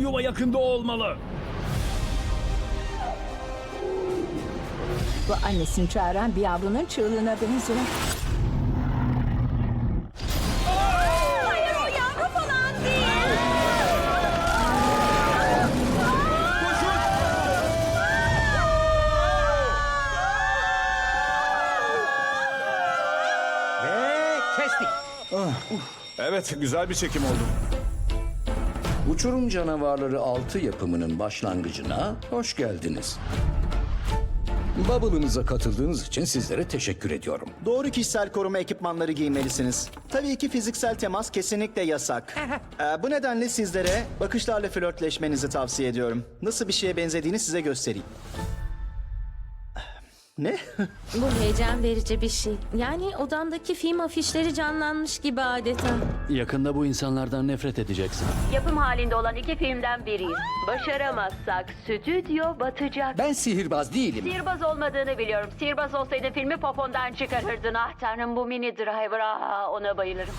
Yuva yakında olmalı. Bu annesini çağıran bir yavrunun çığlığına benziyor. Hayır o yavru falan değil. Ve kestik. Evet, güzel bir çekim oldu. Uçurum Canavarları 6 yapımının başlangıcına hoş geldiniz. Bubble'ınıza katıldığınız için sizlere teşekkür ediyorum. Doğru kişisel koruma ekipmanları giymelisiniz. Tabii ki fiziksel temas kesinlikle yasak. Ee, bu nedenle sizlere bakışlarla flörtleşmenizi tavsiye ediyorum. Nasıl bir şeye benzediğini size göstereyim. Ne? Bu heyecan verici bir şey. Yani odamdaki film afişleri canlanmış gibi adeta. Yakında bu insanlardan nefret edeceksin. Yapım halinde olan iki filmden biriyiz. Başaramazsak stüdyo batacak. Ben sihirbaz değilim. Sihirbaz olmadığını biliyorum. Sihirbaz olsaydın filmi popondan çıkarırdın. Ah tanrım bu mini driver. Ah, ona bayılırım.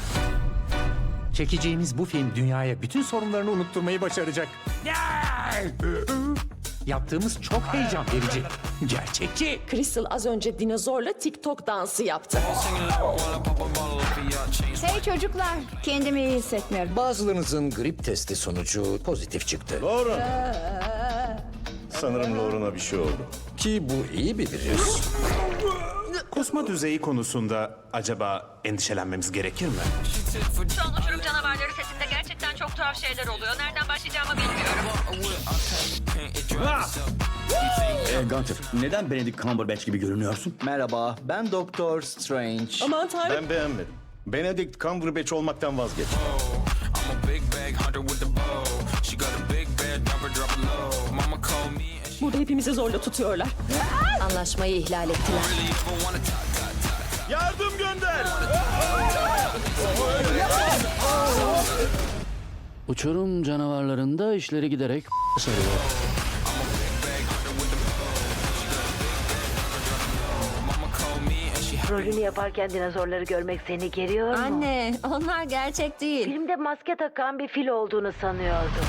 Çekeceğimiz bu film dünyaya bütün sorunlarını unutturmayı başaracak. Yaptığımız çok heyecan verici. Gerçekçi. Crystal az önce dinozorla TikTok dansı yaptı. Hey çocuklar, kendimi iyi hissetmiyorum. Bazılarınızın grip testi sonucu pozitif çıktı. Sanırım Lauren'a bir şey oldu. Ki bu iyi bir virüs. Kusma düzeyi konusunda acaba endişelenmemiz gerekir mi? Uçurum canavarları setinde gerçekten tuhaf şeyler oluyor. Nereden başlayacağımı bilmiyorum. E, Gunter, neden Benedict Cumberbatch gibi görünüyorsun? Merhaba, ben Doktor Strange. Aman tanrım. Ben beğenmedim. Benedict Cumberbatch olmaktan vazgeç. Burada hepimizi zorla tutuyorlar. Anlaşmayı ihlal ettiler. Yardım gönder! Uçurum canavarlarında işleri giderek sarıyor. Rolünü yaparken dinozorları görmek seni geriyor mu? Anne, onlar gerçek değil. Filmde maske takan bir fil olduğunu sanıyordum.